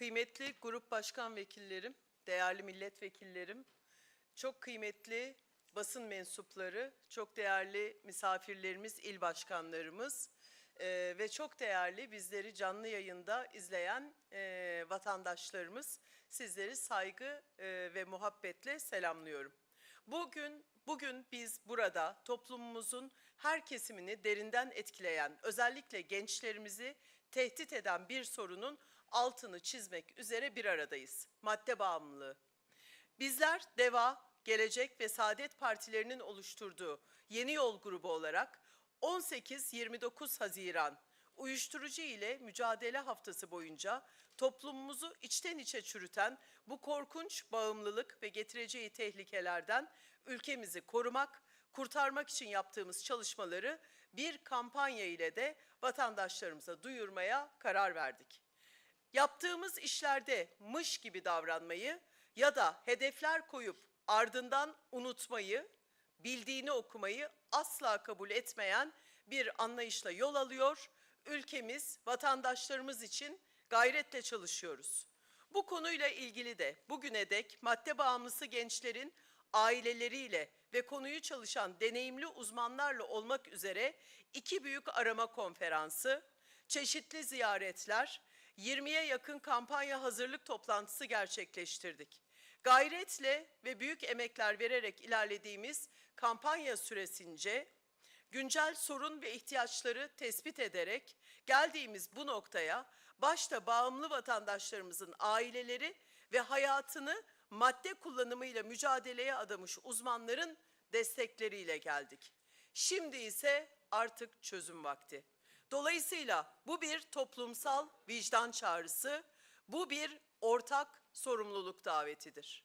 Kıymetli grup başkan vekillerim, değerli milletvekillerim, çok kıymetli basın mensupları, çok değerli misafirlerimiz, il başkanlarımız eee, ve çok değerli bizleri canlı yayında izleyen eee, vatandaşlarımız sizleri saygı eee, ve muhabbetle selamlıyorum. Bugün bugün biz burada toplumumuzun her kesimini derinden etkileyen, özellikle gençlerimizi tehdit eden bir sorunun altını çizmek üzere bir aradayız. Madde bağımlılığı. Bizler DEVA, Gelecek ve Saadet Partilerinin oluşturduğu Yeni Yol grubu olarak 18-29 Haziran uyuşturucu ile mücadele haftası boyunca toplumumuzu içten içe çürüten bu korkunç bağımlılık ve getireceği tehlikelerden ülkemizi korumak, kurtarmak için yaptığımız çalışmaları bir kampanya ile de vatandaşlarımıza duyurmaya karar verdik. Yaptığımız işlerde mış gibi davranmayı ya da hedefler koyup ardından unutmayı, bildiğini okumayı asla kabul etmeyen bir anlayışla yol alıyor. Ülkemiz, vatandaşlarımız için gayretle çalışıyoruz. Bu konuyla ilgili de bugüne dek madde bağımlısı gençlerin aileleriyle ve konuyu çalışan deneyimli uzmanlarla olmak üzere iki büyük arama konferansı, çeşitli ziyaretler, 20'ye yakın kampanya hazırlık toplantısı gerçekleştirdik. Gayretle ve büyük emekler vererek ilerlediğimiz kampanya süresince güncel sorun ve ihtiyaçları tespit ederek geldiğimiz bu noktaya başta bağımlı vatandaşlarımızın aileleri ve hayatını madde kullanımıyla mücadeleye adamış uzmanların destekleriyle geldik. Şimdi ise artık çözüm vakti. Dolayısıyla bu bir toplumsal vicdan çağrısı, bu bir ortak sorumluluk davetidir.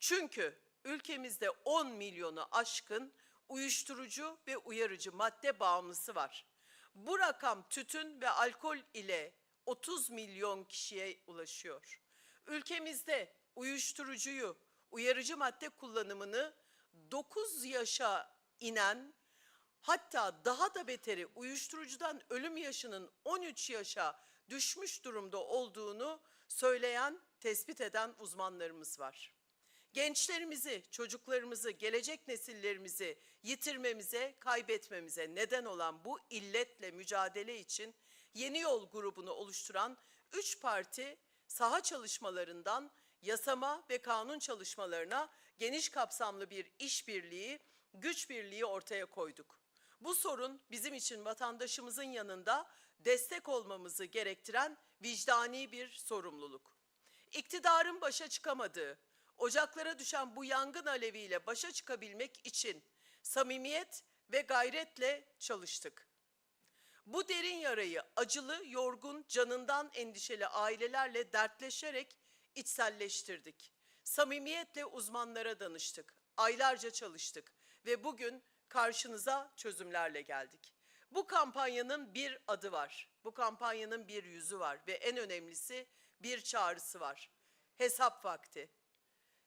Çünkü ülkemizde 10 milyonu aşkın uyuşturucu ve uyarıcı madde bağımlısı var. Bu rakam tütün ve alkol ile 30 milyon kişiye ulaşıyor. Ülkemizde uyuşturucuyu, uyarıcı madde kullanımını 9 yaşa inen hatta daha da beteri uyuşturucudan ölüm yaşının 13 yaşa düşmüş durumda olduğunu söyleyen, tespit eden uzmanlarımız var. Gençlerimizi, çocuklarımızı, gelecek nesillerimizi yitirmemize, kaybetmemize neden olan bu illetle mücadele için Yeni Yol grubunu oluşturan üç parti saha çalışmalarından yasama ve kanun çalışmalarına geniş kapsamlı bir işbirliği, güç birliği ortaya koyduk. Bu sorun bizim için vatandaşımızın yanında destek olmamızı gerektiren vicdani bir sorumluluk. İktidarın başa çıkamadığı, ocaklara düşen bu yangın aleviyle başa çıkabilmek için samimiyet ve gayretle çalıştık. Bu derin yarayı acılı, yorgun, canından endişeli ailelerle dertleşerek içselleştirdik. Samimiyetle uzmanlara danıştık. Aylarca çalıştık ve bugün karşınıza çözümlerle geldik. Bu kampanyanın bir adı var. Bu kampanyanın bir yüzü var ve en önemlisi bir çağrısı var. Hesap vakti.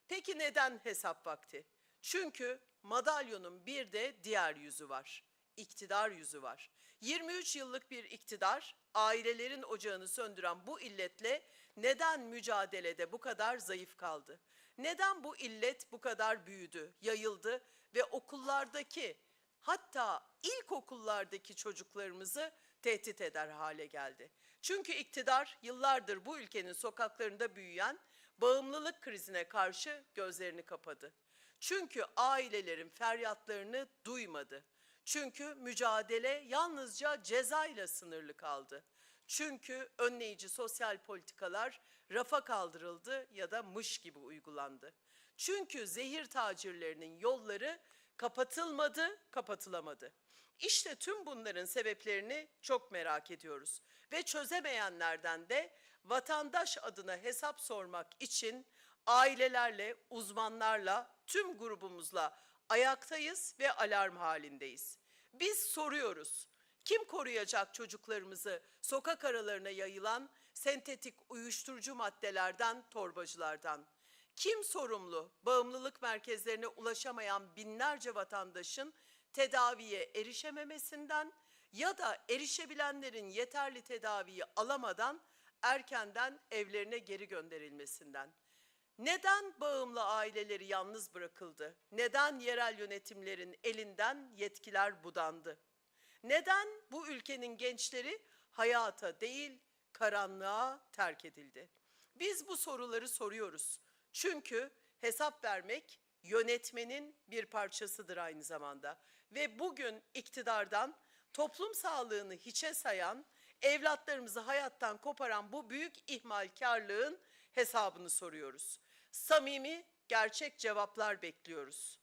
Peki neden hesap vakti? Çünkü madalyonun bir de diğer yüzü var. İktidar yüzü var. 23 yıllık bir iktidar ailelerin ocağını söndüren bu illetle neden mücadelede bu kadar zayıf kaldı? Neden bu illet bu kadar büyüdü, yayıldı ve okullardaki hatta ilkokullardaki çocuklarımızı tehdit eder hale geldi? Çünkü iktidar yıllardır bu ülkenin sokaklarında büyüyen bağımlılık krizine karşı gözlerini kapadı. Çünkü ailelerin feryatlarını duymadı. Çünkü mücadele yalnızca cezayla sınırlı kaldı. Çünkü önleyici sosyal politikalar rafa kaldırıldı ya da mış gibi uygulandı. Çünkü zehir tacirlerinin yolları kapatılmadı, kapatılamadı. İşte tüm bunların sebeplerini çok merak ediyoruz ve çözemeyenlerden de vatandaş adına hesap sormak için ailelerle, uzmanlarla, tüm grubumuzla ayaktayız ve alarm halindeyiz. Biz soruyoruz. Kim koruyacak çocuklarımızı sokak aralarına yayılan sentetik uyuşturucu maddelerden, torbacılardan? Kim sorumlu bağımlılık merkezlerine ulaşamayan binlerce vatandaşın tedaviye erişememesinden ya da erişebilenlerin yeterli tedaviyi alamadan erkenden evlerine geri gönderilmesinden. Neden bağımlı aileleri yalnız bırakıldı? Neden yerel yönetimlerin elinden yetkiler budandı? Neden bu ülkenin gençleri hayata değil karanlığa terk edildi? Biz bu soruları soruyoruz. Çünkü hesap vermek yönetmenin bir parçasıdır aynı zamanda. Ve bugün iktidardan toplum sağlığını hiçe sayan, evlatlarımızı hayattan koparan bu büyük ihmalkarlığın hesabını soruyoruz. Samimi, gerçek cevaplar bekliyoruz.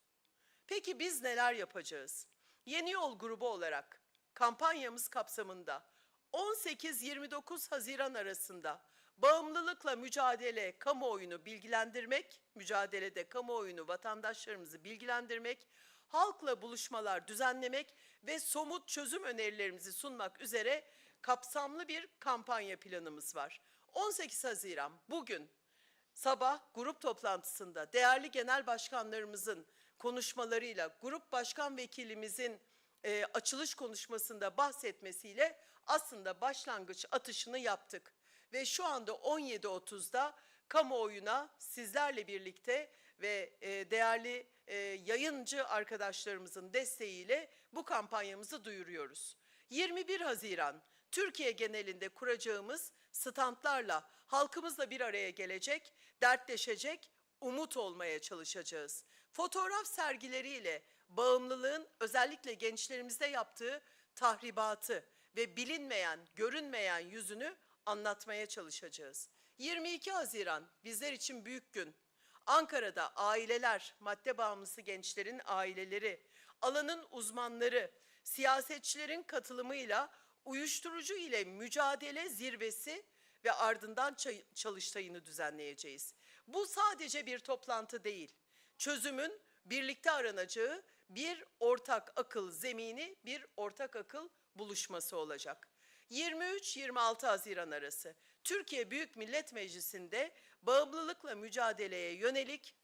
Peki biz neler yapacağız? Yeni Yol grubu olarak kampanyamız kapsamında 18-29 Haziran arasında bağımlılıkla mücadele kamuoyunu bilgilendirmek, mücadelede kamuoyunu vatandaşlarımızı bilgilendirmek, halkla buluşmalar düzenlemek ve somut çözüm önerilerimizi sunmak üzere kapsamlı bir kampanya planımız var. 18 Haziran bugün Sabah grup toplantısında değerli genel başkanlarımızın konuşmalarıyla grup başkan vekilimizin e, açılış konuşmasında bahsetmesiyle aslında başlangıç atışını yaptık. Ve şu anda 17.30'da kamuoyuna sizlerle birlikte ve e, değerli e, yayıncı arkadaşlarımızın desteğiyle bu kampanyamızı duyuruyoruz. 21 Haziran Türkiye genelinde kuracağımız standlarla halkımızla bir araya gelecek, dertleşecek, umut olmaya çalışacağız. Fotoğraf sergileriyle bağımlılığın özellikle gençlerimizde yaptığı tahribatı ve bilinmeyen, görünmeyen yüzünü anlatmaya çalışacağız. 22 Haziran bizler için büyük gün. Ankara'da aileler, madde bağımlısı gençlerin aileleri, alanın uzmanları, siyasetçilerin katılımıyla uyuşturucu ile mücadele zirvesi ve ardından çalıştayını düzenleyeceğiz. Bu sadece bir toplantı değil. Çözümün birlikte aranacağı bir ortak akıl zemini, bir ortak akıl buluşması olacak. 23-26 Haziran arası. Türkiye Büyük Millet Meclisi'nde bağımlılıkla mücadeleye yönelik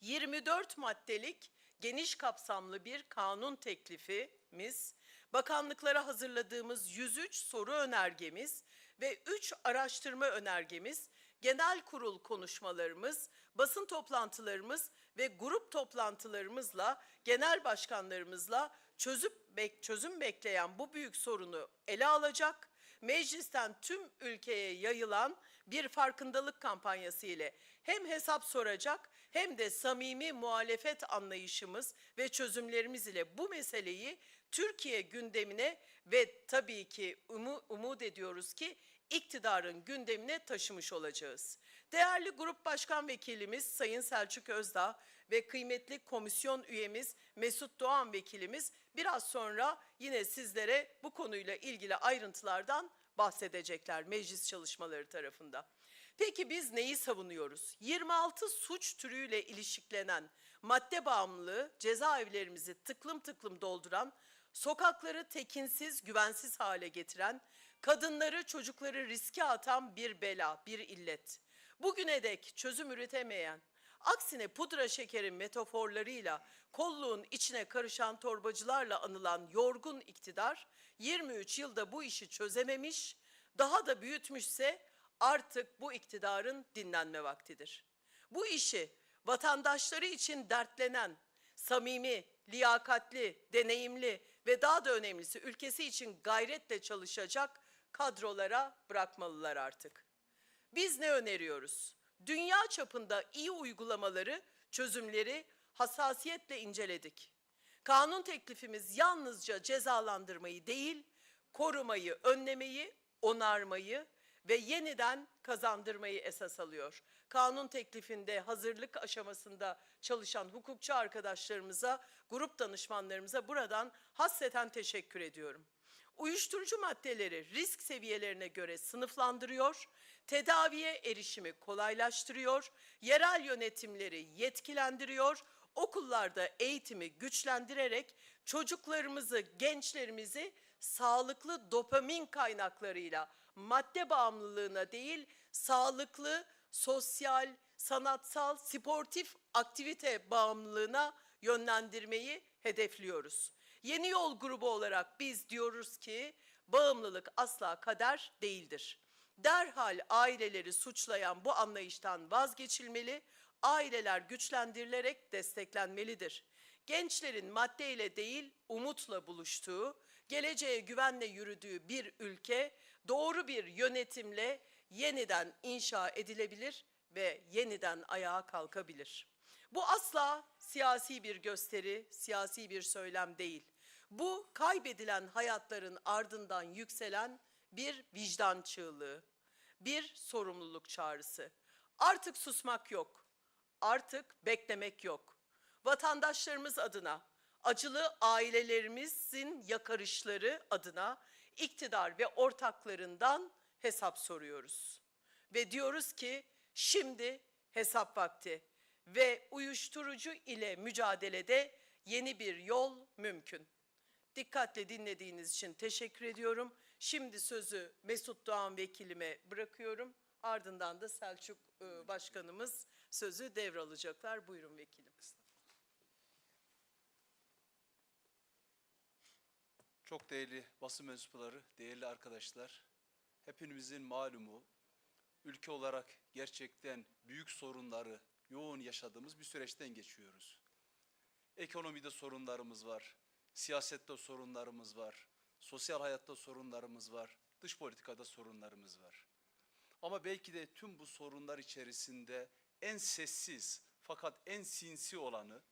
24 maddelik geniş kapsamlı bir kanun teklifimiz, bakanlıklara hazırladığımız 103 soru önergemiz ve 3 araştırma önergemiz, genel kurul konuşmalarımız, basın toplantılarımız ve grup toplantılarımızla, genel başkanlarımızla çözüp bek, çözüm bekleyen bu büyük sorunu ele alacak. Meclisten tüm ülkeye yayılan bir farkındalık kampanyası ile hem hesap soracak hem de samimi muhalefet anlayışımız ve çözümlerimiz ile bu meseleyi Türkiye gündemine ve tabii ki umu, umut ediyoruz ki iktidarın gündemine taşımış olacağız. Değerli Grup Başkan Vekilimiz Sayın Selçuk Özdağ ve kıymetli komisyon üyemiz Mesut Doğan Vekilimiz biraz sonra yine sizlere bu konuyla ilgili ayrıntılardan bahsedecekler meclis çalışmaları tarafında. Peki biz neyi savunuyoruz? 26 suç türüyle ilişkilenen madde bağımlılığı cezaevlerimizi tıklım tıklım dolduran, sokakları tekinsiz, güvensiz hale getiren, kadınları, çocukları riske atan bir bela, bir illet. Bugüne dek çözüm üretemeyen, aksine pudra şekerin metaforlarıyla kolluğun içine karışan torbacılarla anılan yorgun iktidar 23 yılda bu işi çözememiş, daha da büyütmüşse artık bu iktidarın dinlenme vaktidir. Bu işi vatandaşları için dertlenen, samimi, liyakatli, deneyimli ve daha da önemlisi ülkesi için gayretle çalışacak kadrolara bırakmalılar artık. Biz ne öneriyoruz? Dünya çapında iyi uygulamaları, çözümleri hassasiyetle inceledik. Kanun teklifimiz yalnızca cezalandırmayı değil, korumayı, önlemeyi, onarmayı ve yeniden kazandırmayı esas alıyor. Kanun teklifinde hazırlık aşamasında çalışan hukukçu arkadaşlarımıza, grup danışmanlarımıza buradan hasreten teşekkür ediyorum. Uyuşturucu maddeleri risk seviyelerine göre sınıflandırıyor, tedaviye erişimi kolaylaştırıyor, yerel yönetimleri yetkilendiriyor, okullarda eğitimi güçlendirerek çocuklarımızı, gençlerimizi sağlıklı dopamin kaynaklarıyla madde bağımlılığına değil, sağlıklı, sosyal, sanatsal, sportif aktivite bağımlılığına yönlendirmeyi hedefliyoruz. Yeni Yol grubu olarak biz diyoruz ki bağımlılık asla kader değildir. Derhal aileleri suçlayan bu anlayıştan vazgeçilmeli, aileler güçlendirilerek desteklenmelidir. Gençlerin maddeyle değil umutla buluştuğu, geleceğe güvenle yürüdüğü bir ülke doğru bir yönetimle yeniden inşa edilebilir ve yeniden ayağa kalkabilir. Bu asla siyasi bir gösteri, siyasi bir söylem değil. Bu kaybedilen hayatların ardından yükselen bir vicdan çığlığı, bir sorumluluk çağrısı. Artık susmak yok. Artık beklemek yok. Vatandaşlarımız adına, acılı ailelerimizin yakarışları adına iktidar ve ortaklarından hesap soruyoruz. Ve diyoruz ki şimdi hesap vakti ve uyuşturucu ile mücadelede yeni bir yol mümkün. Dikkatle dinlediğiniz için teşekkür ediyorum. Şimdi sözü Mesut Doğan vekilime bırakıyorum. Ardından da Selçuk e, Başkanımız sözü devralacaklar. Buyurun vekilim. Çok değerli basın mensupları, değerli arkadaşlar, hepimizin malumu ülke olarak gerçekten büyük sorunları yoğun yaşadığımız bir süreçten geçiyoruz. Ekonomide sorunlarımız var, siyasette sorunlarımız var, sosyal hayatta sorunlarımız var, dış politikada sorunlarımız var. Ama belki de tüm bu sorunlar içerisinde en sessiz fakat en sinsi olanı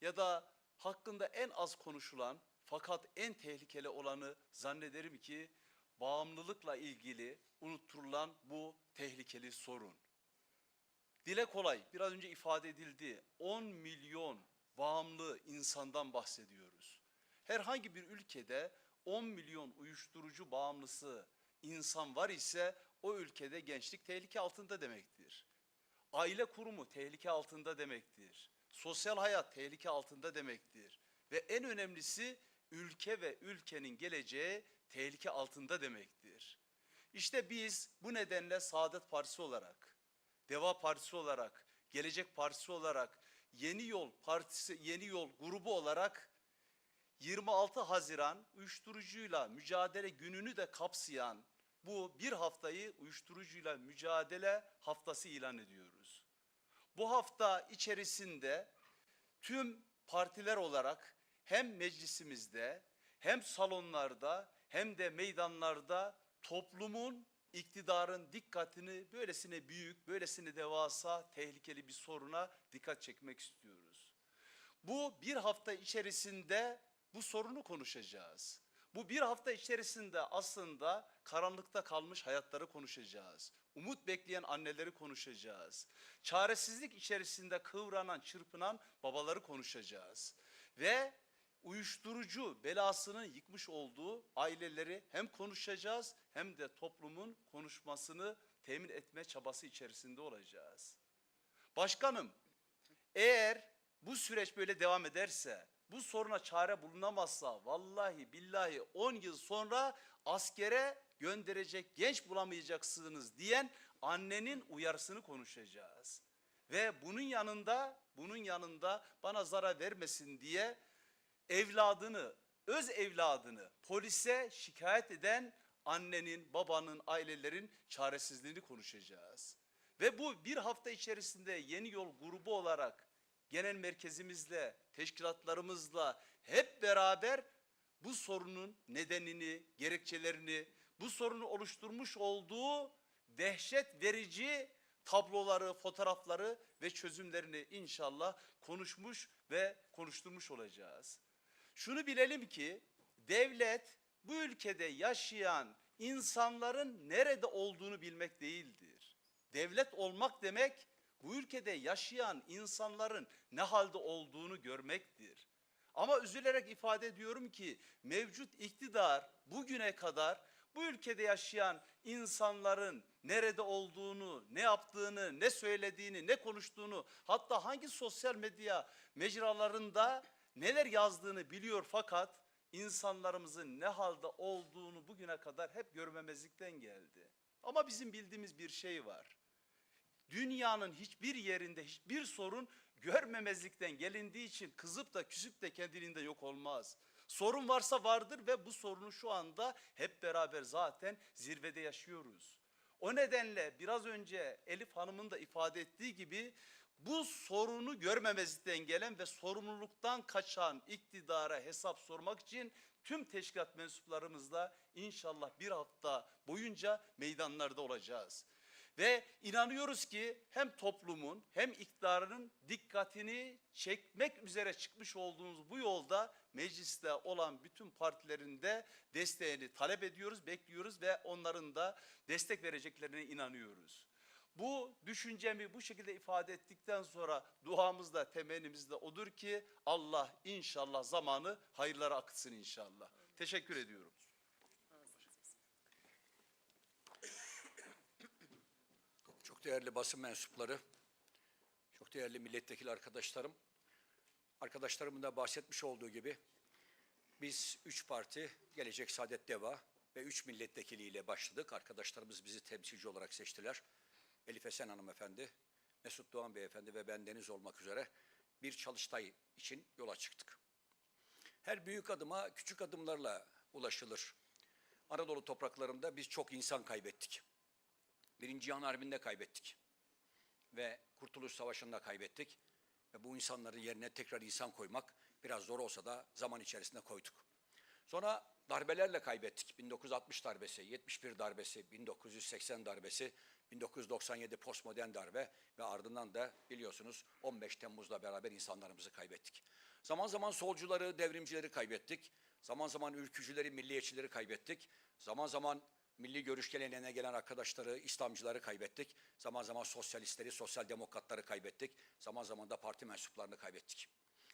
ya da hakkında en az konuşulan fakat en tehlikeli olanı zannederim ki bağımlılıkla ilgili unutturulan bu tehlikeli sorun. Dile kolay biraz önce ifade edildi 10 milyon bağımlı insandan bahsediyoruz. Herhangi bir ülkede 10 milyon uyuşturucu bağımlısı insan var ise o ülkede gençlik tehlike altında demektir. Aile kurumu tehlike altında demektir. Sosyal hayat tehlike altında demektir. Ve en önemlisi ülke ve ülkenin geleceği tehlike altında demektir. İşte biz bu nedenle Saadet Partisi olarak, Deva Partisi olarak, Gelecek Partisi olarak, Yeni Yol Partisi, Yeni Yol grubu olarak 26 Haziran uyuşturucuyla mücadele gününü de kapsayan bu bir haftayı uyuşturucuyla mücadele haftası ilan ediyoruz. Bu hafta içerisinde tüm partiler olarak hem meclisimizde hem salonlarda hem de meydanlarda toplumun iktidarın dikkatini böylesine büyük, böylesine devasa, tehlikeli bir soruna dikkat çekmek istiyoruz. Bu bir hafta içerisinde bu sorunu konuşacağız. Bu bir hafta içerisinde aslında karanlıkta kalmış hayatları konuşacağız. Umut bekleyen anneleri konuşacağız. Çaresizlik içerisinde kıvranan, çırpınan babaları konuşacağız. Ve uyuşturucu belasının yıkmış olduğu aileleri hem konuşacağız hem de toplumun konuşmasını temin etme çabası içerisinde olacağız. Başkanım, eğer bu süreç böyle devam ederse, bu soruna çare bulunamazsa vallahi billahi 10 yıl sonra askere gönderecek genç bulamayacaksınız diyen annenin uyarısını konuşacağız. Ve bunun yanında, bunun yanında bana zarar vermesin diye evladını, öz evladını polise şikayet eden annenin, babanın, ailelerin çaresizliğini konuşacağız. Ve bu bir hafta içerisinde yeni yol grubu olarak genel merkezimizle, teşkilatlarımızla hep beraber bu sorunun nedenini, gerekçelerini, bu sorunu oluşturmuş olduğu dehşet verici tabloları, fotoğrafları ve çözümlerini inşallah konuşmuş ve konuşturmuş olacağız. Şunu bilelim ki devlet bu ülkede yaşayan insanların nerede olduğunu bilmek değildir. Devlet olmak demek bu ülkede yaşayan insanların ne halde olduğunu görmektir. Ama üzülerek ifade ediyorum ki mevcut iktidar bugüne kadar bu ülkede yaşayan insanların nerede olduğunu, ne yaptığını, ne söylediğini, ne konuştuğunu, hatta hangi sosyal medya mecralarında neler yazdığını biliyor fakat insanlarımızın ne halde olduğunu bugüne kadar hep görmemezlikten geldi. Ama bizim bildiğimiz bir şey var. Dünyanın hiçbir yerinde hiçbir sorun görmemezlikten gelindiği için kızıp da küsüp de kendiliğinde yok olmaz. Sorun varsa vardır ve bu sorunu şu anda hep beraber zaten zirvede yaşıyoruz. O nedenle biraz önce Elif Hanım'ın da ifade ettiği gibi bu sorunu görmemezlikten gelen ve sorumluluktan kaçan iktidara hesap sormak için tüm teşkilat mensuplarımızla inşallah bir hafta boyunca meydanlarda olacağız. Ve inanıyoruz ki hem toplumun hem iktidarın dikkatini çekmek üzere çıkmış olduğumuz bu yolda mecliste olan bütün partilerin de desteğini talep ediyoruz, bekliyoruz ve onların da destek vereceklerine inanıyoruz. Bu düşüncemi bu şekilde ifade ettikten sonra duamız da temennimiz de odur ki Allah inşallah zamanı hayırlara akıtsın inşallah. Teşekkür ediyorum. Çok değerli basın mensupları, çok değerli milletvekili arkadaşlarım. Arkadaşlarımın da bahsetmiş olduğu gibi biz üç parti, Gelecek Saadet Deva ve üç milletvekiliyle başladık. Arkadaşlarımız bizi temsilci olarak seçtiler. Elif Esen hanımefendi, Mesut Doğan beyefendi ve bendeniz olmak üzere bir çalıştay için yola çıktık. Her büyük adıma küçük adımlarla ulaşılır. Anadolu topraklarında biz çok insan kaybettik. Birinci Cihan Harbi'nde kaybettik. Ve Kurtuluş Savaşı'nda kaybettik. Ve bu insanların yerine tekrar insan koymak biraz zor olsa da zaman içerisinde koyduk. Sonra darbelerle kaybettik. 1960 darbesi, 71 darbesi, 1980 darbesi, 1997 postmodern darbe ve ardından da biliyorsunuz 15 Temmuz'la beraber insanlarımızı kaybettik. Zaman zaman solcuları, devrimcileri kaybettik. Zaman zaman ülkücüleri, milliyetçileri kaybettik. Zaman zaman milli görüş geleneğine gelen arkadaşları, İslamcıları kaybettik. Zaman zaman sosyalistleri, sosyal demokratları kaybettik. Zaman zaman da parti mensuplarını kaybettik.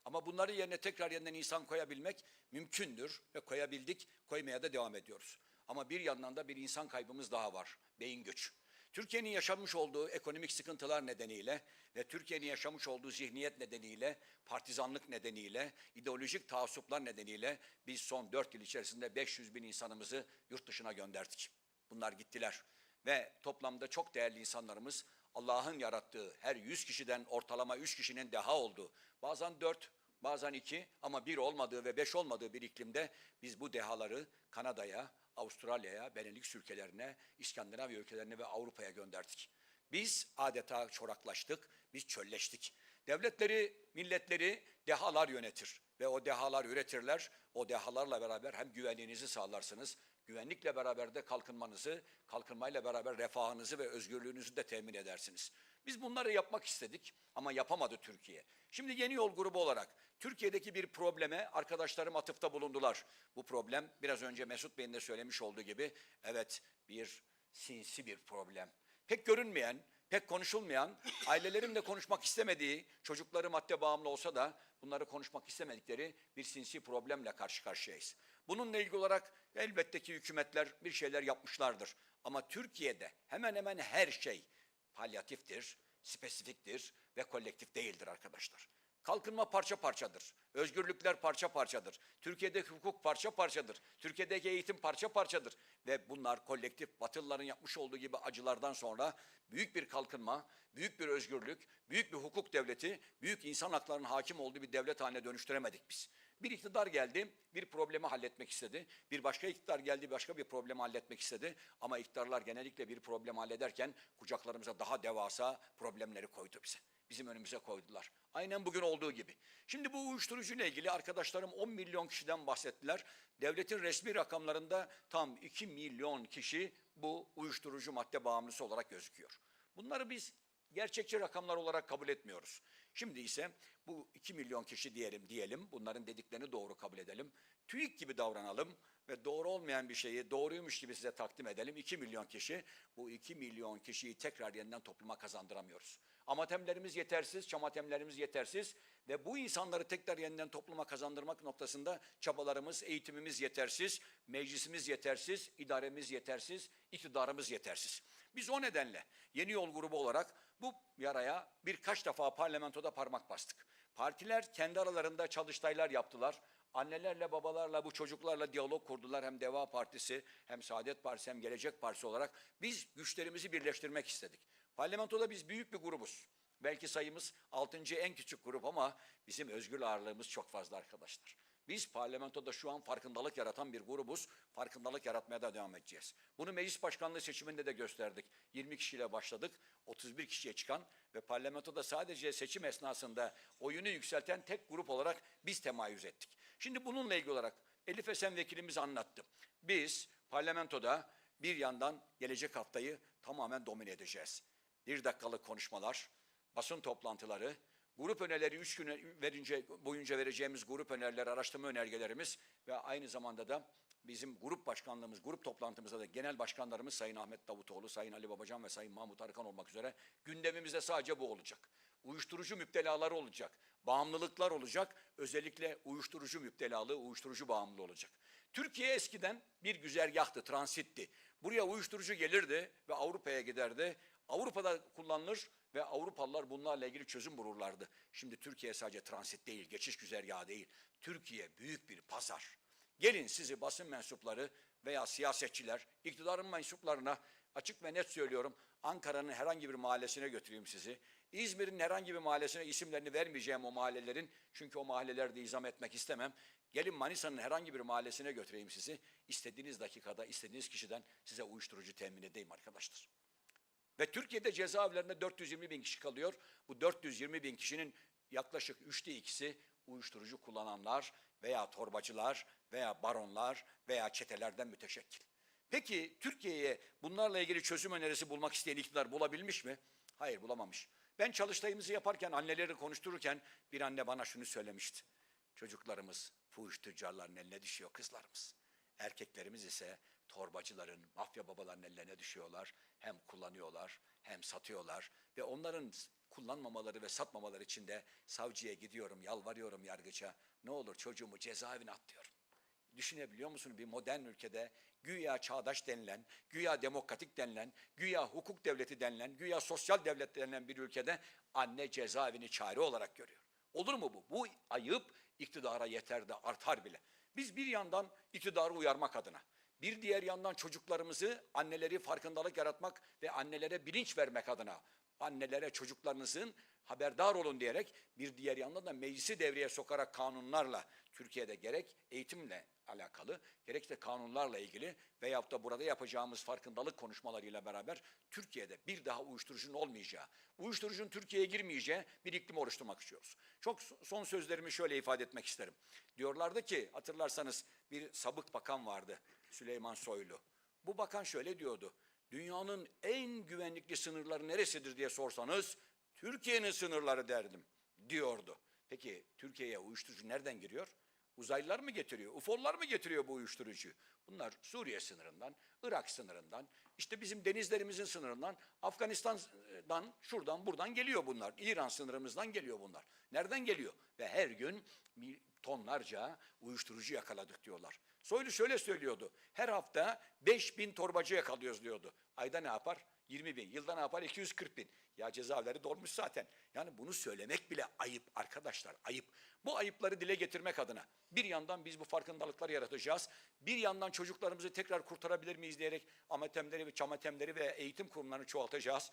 Ama bunların yerine tekrar yeniden insan koyabilmek mümkündür ve koyabildik, koymaya da devam ediyoruz. Ama bir yandan da bir insan kaybımız daha var, beyin göç. Türkiye'nin yaşamış olduğu ekonomik sıkıntılar nedeniyle ve Türkiye'nin yaşamış olduğu zihniyet nedeniyle, partizanlık nedeniyle, ideolojik taassuplar nedeniyle biz son dört yıl içerisinde 500 bin insanımızı yurt dışına gönderdik. Bunlar gittiler ve toplamda çok değerli insanlarımız Allah'ın yarattığı her 100 kişiden ortalama 3 kişinin deha olduğu, bazen 4, bazen 2 ama 1 olmadığı ve 5 olmadığı bir iklimde biz bu dehaları Kanada'ya, Avustralya'ya, Benelux ülkelerine, İskandinavya ülkelerine ve Avrupa'ya gönderdik. Biz adeta çoraklaştık, biz çölleştik. Devletleri, milletleri dehalar yönetir ve o dehalar üretirler. O dehalarla beraber hem güvenliğinizi sağlarsınız, güvenlikle beraber de kalkınmanızı, kalkınmayla beraber refahınızı ve özgürlüğünüzü de temin edersiniz. Biz bunları yapmak istedik ama yapamadı Türkiye. Şimdi yeni yol grubu olarak Türkiye'deki bir probleme arkadaşlarım atıfta bulundular. Bu problem biraz önce Mesut Bey'in de söylemiş olduğu gibi evet bir sinsi bir problem. Pek görünmeyen, pek konuşulmayan, ailelerin de konuşmak istemediği, çocukları madde bağımlı olsa da bunları konuşmak istemedikleri bir sinsi problemle karşı karşıyayız. Bununla ilgili olarak elbette ki hükümetler bir şeyler yapmışlardır. Ama Türkiye'de hemen hemen her şey palyatiftir, spesifiktir ve kolektif değildir arkadaşlar. Kalkınma parça parçadır. Özgürlükler parça parçadır. Türkiye'deki hukuk parça parçadır. Türkiye'deki eğitim parça parçadır. Ve bunlar kolektif Batılıların yapmış olduğu gibi acılardan sonra büyük bir kalkınma, büyük bir özgürlük, büyük bir hukuk devleti, büyük insan haklarının hakim olduğu bir devlet haline dönüştüremedik biz. Bir iktidar geldi, bir problemi halletmek istedi. Bir başka iktidar geldi, başka bir problemi halletmek istedi. Ama iktidarlar genellikle bir problemi hallederken kucaklarımıza daha devasa problemleri koydu bize. Bizim önümüze koydular. Aynen bugün olduğu gibi. Şimdi bu uyuşturucu ile ilgili arkadaşlarım 10 milyon kişiden bahsettiler. Devletin resmi rakamlarında tam 2 milyon kişi bu uyuşturucu madde bağımlısı olarak gözüküyor. Bunları biz gerçekçi rakamlar olarak kabul etmiyoruz. Şimdi ise bu 2 milyon kişi diyelim diyelim bunların dediklerini doğru kabul edelim. TÜİK gibi davranalım ve doğru olmayan bir şeyi doğruymuş gibi size takdim edelim. 2 milyon kişi bu 2 milyon kişiyi tekrar yeniden topluma kazandıramıyoruz. Amatemlerimiz yetersiz, çamatemlerimiz yetersiz ve bu insanları tekrar yeniden topluma kazandırmak noktasında çabalarımız, eğitimimiz yetersiz, meclisimiz yetersiz, idaremiz yetersiz, iktidarımız yetersiz. Biz o nedenle yeni yol grubu olarak bu yaraya birkaç defa parlamentoda parmak bastık. Partiler kendi aralarında çalıştaylar yaptılar. Annelerle, babalarla, bu çocuklarla diyalog kurdular. Hem Deva Partisi, hem Saadet Partisi, hem Gelecek Partisi olarak biz güçlerimizi birleştirmek istedik. Parlamentoda biz büyük bir grubuz. Belki sayımız 6. en küçük grup ama bizim özgür ağırlığımız çok fazla arkadaşlar. Biz parlamentoda şu an farkındalık yaratan bir grubuz. Farkındalık yaratmaya da devam edeceğiz. Bunu meclis başkanlığı seçiminde de gösterdik. 20 kişiyle başladık. 31 kişiye çıkan ve parlamentoda sadece seçim esnasında oyunu yükselten tek grup olarak biz temayüz ettik. Şimdi bununla ilgili olarak Elif Esen vekilimiz anlattı. Biz parlamentoda bir yandan gelecek haftayı tamamen domine edeceğiz. Bir dakikalık konuşmalar, basın toplantıları, grup önerileri üç gün verince, boyunca vereceğimiz grup önerileri, araştırma önergelerimiz ve aynı zamanda da bizim grup başkanlığımız, grup toplantımızda da genel başkanlarımız Sayın Ahmet Davutoğlu, Sayın Ali Babacan ve Sayın Mahmut Arkan olmak üzere gündemimizde sadece bu olacak. Uyuşturucu müptelaları olacak, bağımlılıklar olacak, özellikle uyuşturucu müptelalığı, uyuşturucu bağımlılığı olacak. Türkiye eskiden bir güzergahtı, transitti. Buraya uyuşturucu gelirdi ve Avrupa'ya giderdi. Avrupa'da kullanılır ve Avrupalılar bunlarla ilgili çözüm bulurlardı. Şimdi Türkiye sadece transit değil, geçiş güzergahı değil. Türkiye büyük bir pazar. Gelin sizi basın mensupları veya siyasetçiler, iktidarın mensuplarına açık ve net söylüyorum. Ankara'nın herhangi bir mahallesine götüreyim sizi. İzmir'in herhangi bir mahallesine isimlerini vermeyeceğim o mahallelerin. Çünkü o mahallelerde izam etmek istemem. Gelin Manisa'nın herhangi bir mahallesine götüreyim sizi. İstediğiniz dakikada, istediğiniz kişiden size uyuşturucu temin edeyim arkadaşlar. Ve Türkiye'de cezaevlerinde 420 bin kişi kalıyor. Bu 420 bin kişinin yaklaşık üçte ikisi uyuşturucu kullananlar veya torbacılar veya baronlar veya çetelerden müteşekkil. Peki Türkiye'ye bunlarla ilgili çözüm önerisi bulmak isteyen iktidar bulabilmiş mi? Hayır bulamamış. Ben çalıştayımızı yaparken anneleri konuştururken bir anne bana şunu söylemişti. Çocuklarımız fuhuş tüccarların eline düşüyor kızlarımız. Erkeklerimiz ise torbacıların, mafya babaların ellerine düşüyorlar. Hem kullanıyorlar hem satıyorlar. Ve onların kullanmamaları ve satmamaları için de savcıya gidiyorum, yalvarıyorum yargıça. Ne olur çocuğumu cezaevine at. Düşünebiliyor musun bir modern ülkede güya çağdaş denilen, güya demokratik denilen, güya hukuk devleti denilen, güya sosyal devlet denilen bir ülkede anne cezaevini çare olarak görüyor. Olur mu bu? Bu ayıp iktidara yeter de artar bile. Biz bir yandan iktidarı uyarmak adına, bir diğer yandan çocuklarımızı, anneleri farkındalık yaratmak ve annelere bilinç vermek adına, annelere çocuklarınızın haberdar olun diyerek bir diğer yandan da meclisi devreye sokarak kanunlarla Türkiye'de gerek eğitimle alakalı gerek de kanunlarla ilgili veyahut da burada yapacağımız farkındalık konuşmalarıyla beraber Türkiye'de bir daha uyuşturucunun olmayacağı, uyuşturucunun Türkiye'ye girmeyeceği bir iklim oluşturmak istiyoruz. Çok son sözlerimi şöyle ifade etmek isterim. Diyorlardı ki hatırlarsanız bir sabık bakan vardı Süleyman Soylu. Bu bakan şöyle diyordu. Dünyanın en güvenlikli sınırları neresidir diye sorsanız Türkiye'nin sınırları derdim diyordu. Peki Türkiye'ye uyuşturucu nereden giriyor? Uzaylılar mı getiriyor? UFO'lar mı getiriyor bu uyuşturucuyu? Bunlar Suriye sınırından, Irak sınırından, işte bizim denizlerimizin sınırından, Afganistan'dan, şuradan buradan geliyor bunlar. İran sınırımızdan geliyor bunlar. Nereden geliyor? Ve her gün tonlarca uyuşturucu yakaladık diyorlar. Soylu şöyle söylüyordu. Her hafta 5 bin torbacı yakalıyoruz diyordu. Ayda ne yapar? 20 bin. Yılda ne yapar? 240 bin. Ya cezaevleri dolmuş zaten. Yani bunu söylemek bile ayıp arkadaşlar. Ayıp. Bu ayıpları dile getirmek adına bir yandan biz bu farkındalıkları yaratacağız. Bir yandan çocuklarımızı tekrar kurtarabilir miyiz diyerek amatemleri ve çamatemleri ve eğitim kurumlarını çoğaltacağız.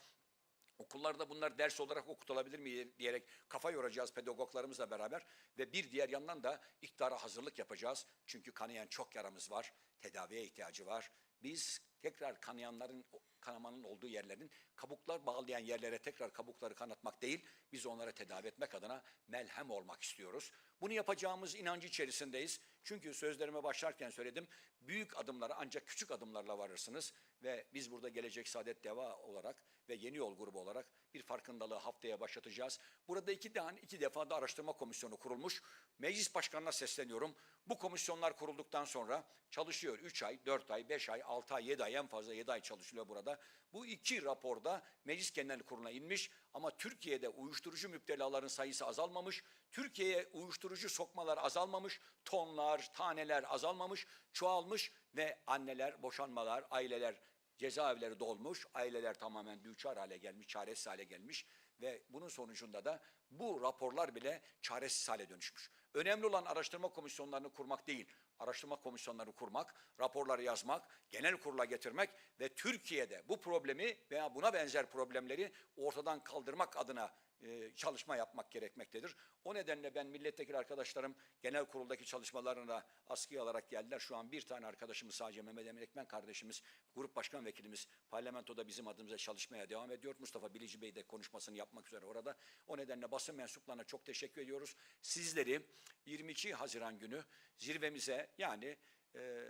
Okullarda bunlar ders olarak okutulabilir mi diyerek kafa yoracağız pedagoglarımızla beraber ve bir diğer yandan da iktidara hazırlık yapacağız. Çünkü kanayan çok yaramız var, tedaviye ihtiyacı var. Biz tekrar kanayanların, kanamanın olduğu yerlerin kabuklar bağlayan yerlere tekrar kabukları kanatmak değil, biz onlara tedavi etmek adına melhem olmak istiyoruz. Bunu yapacağımız inancı içerisindeyiz. Çünkü sözlerime başlarken söyledim, büyük adımlara ancak küçük adımlarla varırsınız ve biz burada Gelecek Saadet Deva olarak ve Yeni Yol grubu olarak bir farkındalığı haftaya başlatacağız. Burada iki, tane, iki defa da araştırma komisyonu kurulmuş. Meclis başkanına sesleniyorum. Bu komisyonlar kurulduktan sonra çalışıyor. 3 ay, 4 ay, 5 ay, 6 ay, 7 ay en fazla 7 ay çalışılıyor burada. Bu iki raporda Meclis Genel Kurulu'na inmiş ama Türkiye'de uyuşturucu müptelaların sayısı azalmamış. Türkiye'ye uyuşturucu sokmalar azalmamış. Tonlar, taneler azalmamış, çoğalmış ve anneler, boşanmalar, aileler cezaevleri dolmuş, aileler tamamen düçar hale gelmiş, çaresiz hale gelmiş ve bunun sonucunda da bu raporlar bile çaresiz hale dönüşmüş. Önemli olan araştırma komisyonlarını kurmak değil, araştırma komisyonlarını kurmak, raporları yazmak, genel kurula getirmek ve Türkiye'de bu problemi veya buna benzer problemleri ortadan kaldırmak adına e, çalışma yapmak gerekmektedir. O nedenle ben milletvekili arkadaşlarım genel kuruldaki çalışmalarına askıya alarak geldiler. Şu an bir tane arkadaşımız sadece Mehmet Emin Ekmen kardeşimiz, grup başkan vekilimiz parlamentoda bizim adımıza çalışmaya devam ediyor. Mustafa Bilici Bey de konuşmasını yapmak üzere orada. O nedenle basın mensuplarına çok teşekkür ediyoruz. Sizleri 22 Haziran günü zirvemize yani e,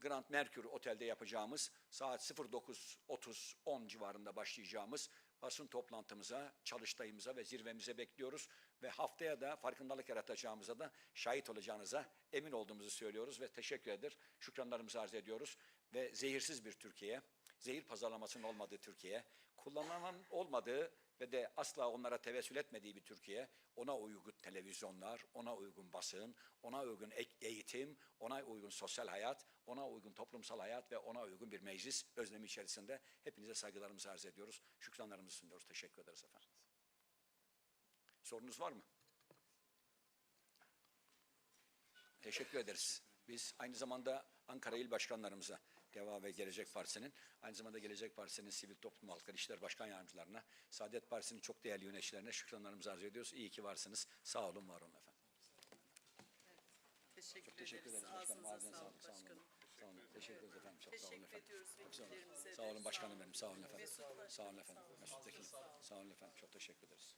Grand Mercure Otel'de yapacağımız saat 09.30-10 civarında başlayacağımız basın toplantımıza, çalıştayımıza ve zirvemize bekliyoruz. Ve haftaya da farkındalık yaratacağımıza da şahit olacağınıza emin olduğumuzu söylüyoruz ve teşekkür eder. Şükranlarımızı arz ediyoruz ve zehirsiz bir Türkiye, zehir pazarlamasının olmadığı Türkiye, kullanılan olmadığı ve de asla onlara tevessül etmediği bir Türkiye, ona uygun televizyonlar, ona uygun basın, ona uygun eğitim, ona uygun sosyal hayat, ona uygun toplumsal hayat ve ona uygun bir meclis özlemi içerisinde hepinize saygılarımızı arz ediyoruz. Şükranlarımızı sunuyoruz. Teşekkür ederiz efendim. Sorunuz var mı? Teşekkür ederiz. Biz aynı zamanda Ankara İl Başkanlarımıza, Deva ve Gelecek Partisi'nin, aynı zamanda Gelecek Partisi'nin Sivil Toplum Halkları İşler Başkan Yardımcılarına, Saadet Partisi'nin çok değerli yöneticilerine şükranlarımızı arz ediyoruz. İyi ki varsınız. Sağ olun, var olun efendim. Teşekkür, Teşekkür ederiz. başkanım. Ağzınıza sağlık. Sağ olun. Sağ olun. Teşekkür ederiz efendim. Çok sağ olun efendim. Çok sağ olun. Sağ olun başkanım benim. Sağ olun efendim. Sağ olun efendim. Mesut Tekin. Sağ olun efendim. Çok teşekkür ederiz.